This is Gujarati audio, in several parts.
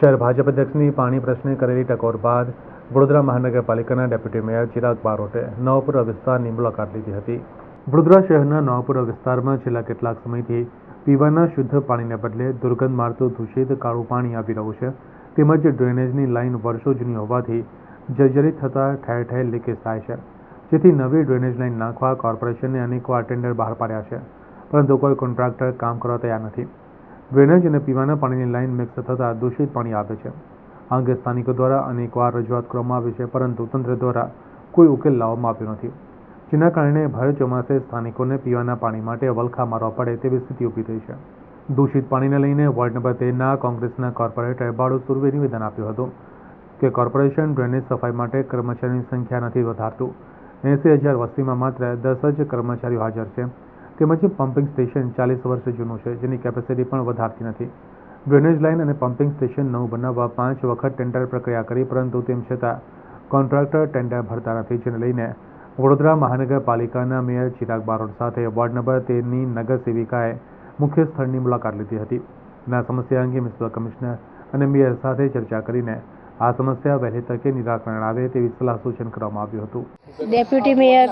શહેર ભાજપ અધ્યક્ષની પાણી પ્રશ્ને કરેલી ટકોર બાદ વડોદરા મહાનગરપાલિકાના ડેપ્યુટી મેયર ચિરાગ બારોટે નવાપુરા વિસ્તારની મુલાકાત લીધી હતી. વડોદરા શહેરના નવાપુરા વિસ્તારમાં છેલ્લા કેટલાક સમયથી પીવાના શુદ્ધ પાણીને બદલે દુર્ગંધ મારતું દૂષિત કાળું પાણી આવી રહ્યું છે. તેમજ ડ્રેનેજની લાઇન વર્ષો જૂની હોવાથી જર્જરિત થતાં ઠેર ઠેર લીકેજ થાય છે. જેથી નવી ડ્રેનેજ લાઇન નાખવા કોર્પોરેશને અનેકવાર ટેન્ડર બહાર પાડ્યા છે. પરંતુ કોઈ કોન્ટ્રાક્ટર કામ કરવા તૈયાર નથી. ડ્રેનેજ અને પીવાના પાણીની લાઇન મિક્સ થતાં દૂષિત પાણી આવે છે. આ અંગે સ્થાનિકો દ્વારા અનેકવાર રજૂઆત કરવામાં આવી છે, પરંતુ તંત્ર દ્વારા કોઈ ઉકેલ લાવવામાં આવ્યો નથી. જેના કારણે ભારે ચોમાસે સ્થાનિકોને પીવાના પાણી માટે વલખા મારવા પડે તેવી સ્થિતિ ઊભી થઈ છે. દૂષિત પાણીને લઈને વોર્ડ નંબર તેરના કોંગ્રેસના કોર્પોરેટર બાળુ સુરવે નિવેદન આપ્યું હતું કે કોર્પોરેશન ડ્રેનેજ સફાઈ માટે કર્મચારીની સંખ્યા નથી વધારતું. એંસી હજાર વસ્તીમાં માત્ર દસ જ કર્મચારીઓ હાજર છે. તેમજ પમ્પિંગ સ્ટેશન ચાલીસ વર્ષ જૂનું છે, જેની કેપેસિટી પણ વધારતી નથી. ડ્રેનેજ લાઇન અને પમ્પિંગ સ્ટેશન નવું બનાવવા પાંચ વખત ટેન્ડર પ્રક્રિયા કરી, પરંતુ તેમ છતાં કોન્ટ્રાક્ટર ટેન્ડર ભરતા નથી, જેને લઈને વડોદરા મહાનગરપાલિકાના મેયર ચિરાગ બારોટ સાથે વોર્ડ નંબર તેરની નગર સેવિકાએ મુખ્ય સ્થળની મુલાકાત લીધી હતી. ના સમસ્યા અંગે મ્યુનિસિપલ કમિશનર અને મેયર સાથે ચર્ચા કરીને આ સમસ્યા વહેલી તકે નિરાકરણ આવે તેવી સલાહ સૂચન કરવામાં આવ્યું હતું. ડેપ્યુટી મેયર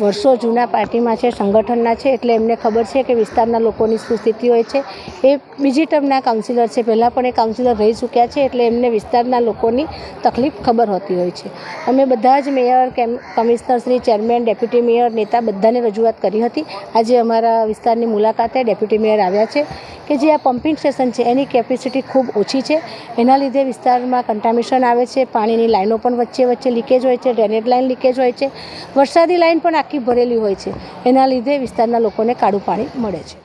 વર્ષો જૂના પાર્ટીમાં છે, સંગઠનના છે, એટલે એમને ખબર છે કે વિસ્તારના લોકોની શું સ્થિતિ હોય છે. એ બીજી ટર્મના કાઉન્સિલર છે. પહેલાં પણ એ કાઉન્સિલર રહી ચૂક્યા છે, એટલે એમને વિસ્તારના લોકોની તકલીફ ખબર હોતી હોય છે. અમે બધા જ મેયર, કેમ, commissioner Shri, chairman, deputy mayor, નેતા બધાને રજૂઆત કરી હતી. આજે અમારા વિસ્તારની મુલાકાતે ડેપ્યુટી મેયર આવ્યા છે. કે જે આ પમ્પિંગ સ્ટેશન છે, એની કેપેસિટી ખૂબ ઓછી છે. એના લીધે વિસ્તારમાં કન્ટામિશન આવે છે, પાણીની લાઈનો પણ વચ્ચે વચ્ચે લીકેજ હોય છે ડ્રેનેજ લાઇન લીકેજ હોય છે. વરસાદી લાઇન પણ આખી ભરેલી હોય છે. એના લીધે વિસ્તારના લોકોને કાળું પાણી મળે છે.